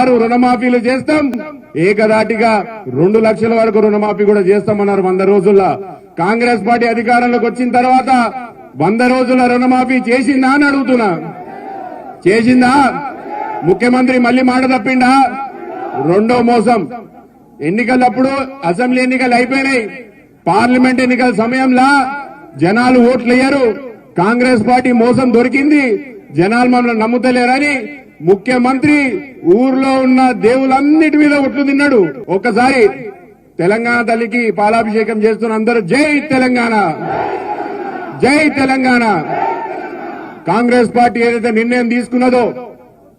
ఆరు రుణమాఫీలు చేస్తాం. ఏకదాటిగా రెండు లక్షల వరకు రుణమాఫీ కూడా చేస్తామన్నారు వంద రోజుల్లో కాంగ్రెస్ పార్టీ అధికారంలోకి వచ్చిన తర్వాత వంద రోజుల రుణమాఫీ చేసిందా అని అడుగుతున్నా. చేసిందా? ముఖ్యమంత్రి మళ్ళీ మాట తప్పిండా? రెండో మోసం. ఎన్నికలప్పుడు అసెంబ్లీ ఎన్నికలు అయిపోయినాయి. పార్లమెంట్ ఎన్నికల సమయంలో జనాలు ఓట్లు కాంగ్రెస్ పార్టీ మోసం దొరికింది. జనాలు మమ్మల్ని నమ్ముతలేరని ముఖ్యమంత్రి ఊర్లో ఉన్న దేవులన్నిటి మీద ఒట్లు తిన్నాడు. ఒక్కసారి తెలంగాణ తల్లికి పాలాభిషేకం చేస్తున్న అందరూ జై తెలంగాణ. జై తెలంగాణ. కాంగ్రెస్ పార్టీ ఏదైతే నిర్ణయం తీసుకున్నదో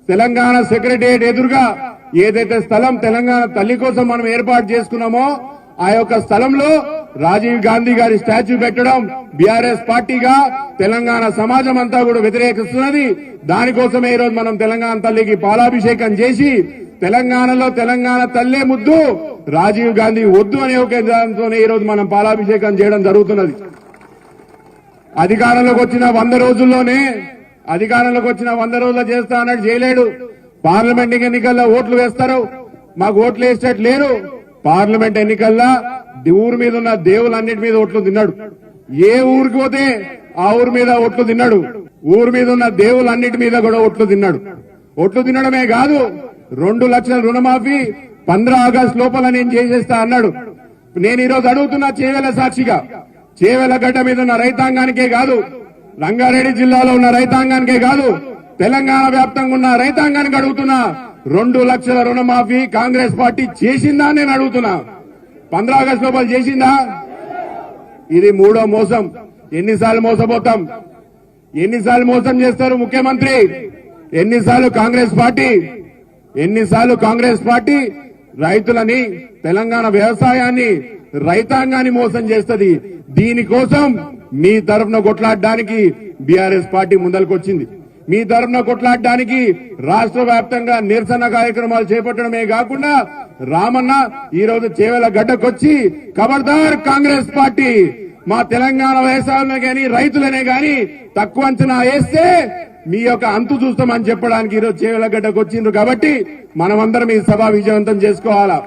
తెలంగాణ సెక్రటేరియట్ ఎదురుగా ఏదైతే స్థలం తెలంగాణ తల్లి కోసం మనం ఏర్పాటు చేసుకున్నామో ఆ యొక్క స్థలంలో రాజీవ్ గాంధీ గారి స్టాచ్యూ పెట్టడం బీఆర్ఎస్ పార్టీగా తెలంగాణ సమాజం అంతా కూడా వ్యతిరేకిస్తున్నది. దానికోసమే ఈ రోజు మనం తెలంగాణ తల్లికి పాలాభిషేకం చేసి తెలంగాణలో తెలంగాణ తల్లే ముద్దు రాజీవ్ గాంధీ వద్దు అనే ఒక దాంతోనే ఈ రోజు మనం పాలాభిషేకం చేయడం జరుగుతున్నది. అధికారంలోకి వచ్చిన వంద రోజుల్లోనే అధికారంలోకి వచ్చిన వంద రోజుల్లో చేస్తా అన్నట్టు చేయలేడు. పార్లమెంట్ ఎన్నికల్లో ఓట్లు వేస్తారు. మాకు ఓట్లు వేసేటట్టు లేరు. పార్లమెంట్ ఎన్నికల్లో ఊరు మీద ఉన్న దేవులన్నిటి మీద ఓట్లు తిన్నాడు. ఏ ఊరికి పోతే ఆ ఊరి మీద ఓట్లు తిన్నాడు. ఊరి మీద ఉన్న దేవులన్నిటి మీద కూడా ఓట్లు తిన్నాడు. ఓట్లు తినడమే కాదు రెండు లక్షల రుణమాఫీ పంద్రా ఆగస్టు లోపల నేను చేసేస్తా అన్నాడు. నేను ఈరోజు అడుగుతున్నా చేవేల సాక్షిగా. చేవేల గడ్డ మీద ఉన్న రైతాంగానికే కాదు రంగారెడ్డి జిల్లాలో ఉన్న రైతాంగానికే కాదు తెలంగాణ వ్యాప్తంగా ఉన్న రైతాంగానికి అడుగుతున్నా రెండు లక్షల రుణమాఫీ కాంగ్రెస్ పార్టీ చేసిందా నేను అడుగుతున్నా. పంద్రా ఆగస్టు లోపల చేసిందా? ఇది మూడో మోసం. ఎన్నిసార్లు మోసపోతాం? ఎన్నిసార్లు మోసం చేస్తారు ముఖ్యమంత్రి? ఎన్నిసార్లు కాంగ్రెస్ పార్టీ? ఎన్నిసార్లు కాంగ్రెస్ పార్టీ రైతులని తెలంగాణ వ్యవసాయాన్ని రైతాంగాన్ని మోసం చేస్తుంది. దీనికోసం మీ తరఫున కొట్లాడడానికి బీఆర్ఎస్ పార్టీ ముందలకొచ్చింది మీ తరఫున కొట్లాడడానికి రాష్ట్ర వ్యాప్తంగా నిరసన కార్యక్రమాలు చేపట్టడమే కాకుండా రామన్న ఈ రోజు చేవెల గడ్డకొచ్చి ఖబర్దార్ కాంగ్రెస్ పార్టీ మా తెలంగాణ వ్యవసాయంలో గాని రైతులనే గాని తక్కువ అంచనా వేస్తే మీ యొక్క అంతు చూస్తామని చెప్పడానికి ఈరోజు చేవెల గడ్డకు వచ్చిండ్రు కాబట్టి మనమందరం ఈ సభ విజయవంతం చేసుకోవాలా?